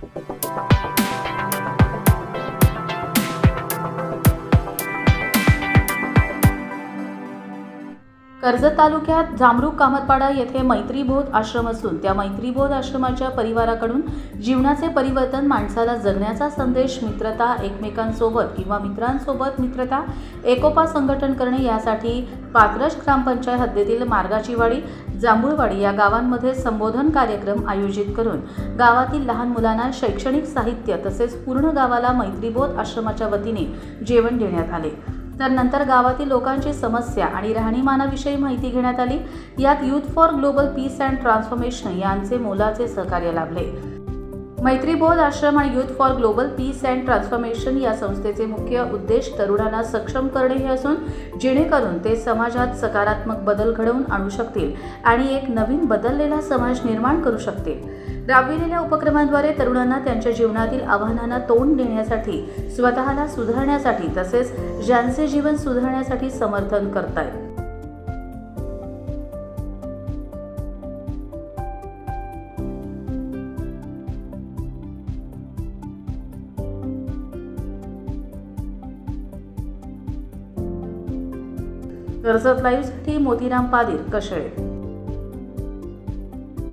Thank you. Karjat तालुक्यात जामरूक कामतपाडा येथे मैत्रीबोध आश्रम असून त्या मैत्रीबोध आश्रमाच्या परिवाराकडून जीवनाचे परिवर्तन माणसाला जगण्याचा संदेश मित्रता एकमेकांसोबत किंवा मित्रांसोबत मित्रता एकोपा संघटन करणे यासाठी पात्रश ग्रामपंचायत हद्दीतील मार्गाचीवाडी जांभूळवाडी या गावांमध्ये संबोधन कार्यक्रम आयोजित करून गावातील लहान मुलांना शैक्षणिक साहित्य तसेच पूर्ण गावाला मैत्रीबोध आश्रमाच्या वतीने जेवण देण्यात आले. तर नंतर गावातील लोकांची समस्या आणि राहणीमानाविषयी माहिती घेण्यात आली. यात youth for global peace and transformation यांचे मोलाचे सहकार्य लाभले. मैत्रीबोध आश्रम आणि youth for global peace and transformation या संस्थेचे मुख्य उद्देश तरुणांना सक्षम करणे हे असून जेणेकरून ते समाजात सकारात्मक बदल घडवून आणू शकतील आणि एक नवीन बदललेला समाज निर्माण करू शकतील. राबविलेल्या उपक्रमांद्वारे तरुणांना त्यांच्या जीवनातील आव्हानांना तोंड देण्यासाठी स्वतःला सुधारण्यासाठी तसेच ज्यांचे जीवन सुधारण्यासाठी समर्थन करतायत. कर्जत लाईव्हसाठी मोतीराम पादीर कशळे.